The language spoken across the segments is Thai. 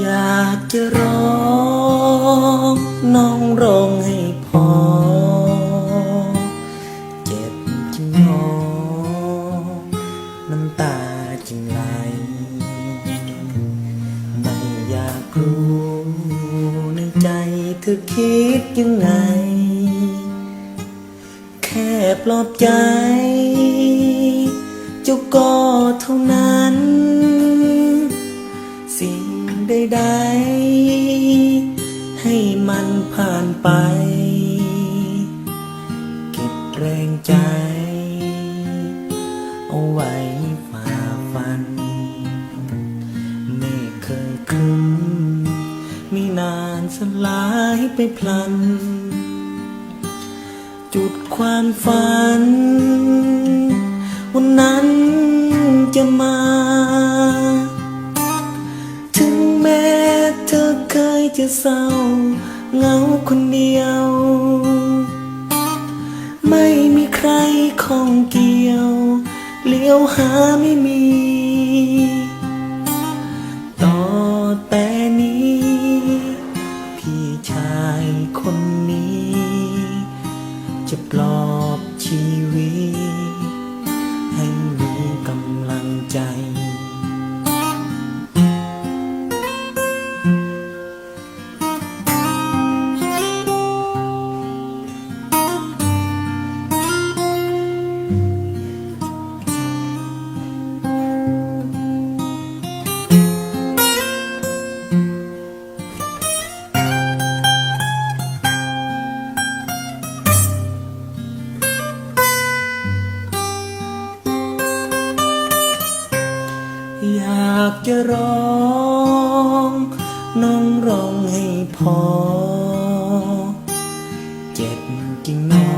อยากจะร้องน้องร้องให้พอ เจ็บจึงนอน้ำตาจึงไหล ไม่อยากรู้ในใจเธอคิดยังไง แค่ปลอบใจ เจ้าก็เท่านั้น ให้มันผ่านไป เก็บแรงใจ เอาไว้ฝ่าฟัน ไม่เคยครึ้มมีนานสลายไปพลัน จุดความฝัน วันนั้นจะมา เศร้าเหงาคนเดียว ไม่มีใครข้องเกี่ยว เลี้ยวหาไม่มี ต่อแต่นี้ พี่ชายคนนี้ จะปลอบชีวิตากจะร้อง น้องร้องให้พอ เจ็บจริงหนอ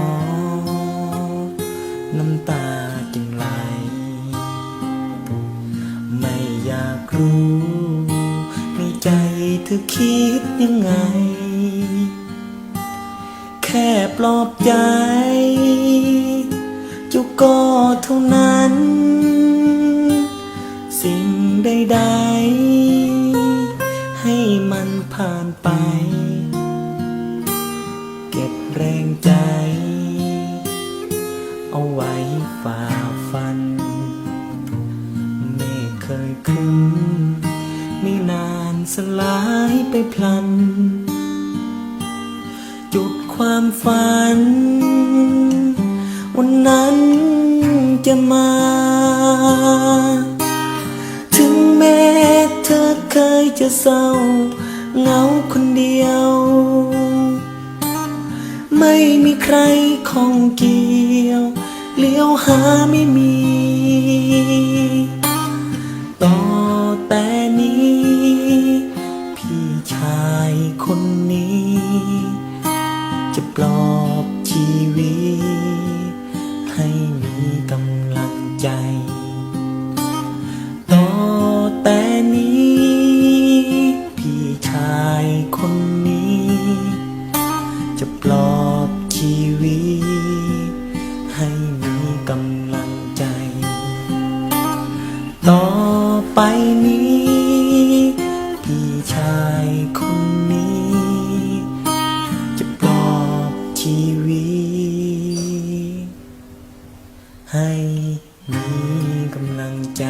น้ำตาจึงไหล ไม่อยากรู้ในใจเธอคิดยังไง แค่ปลอบใจจ้าก็เท่านั้น ใดๆ ให้มันผ่านไป เก็บแรงใจ เอาไว้ฝ่าฟัน ไม่เคยคืนไม่นานสลายไปพลัน จุดความฝัน วันนั้นจะมา แม้เธอเคยจะเศร้าเหงาคนเดียว ไม่มีใครของเกี่ยว เลี้ยวหาไม่มี ต่อแต่นี้ พี่ชายคนนี้ จะปลอบชีวิต ให้มีกำลังใจ ต่อไปนี้ พี่ชายคนนี้ จะปลอบชีวิตให้มีกำลังใจ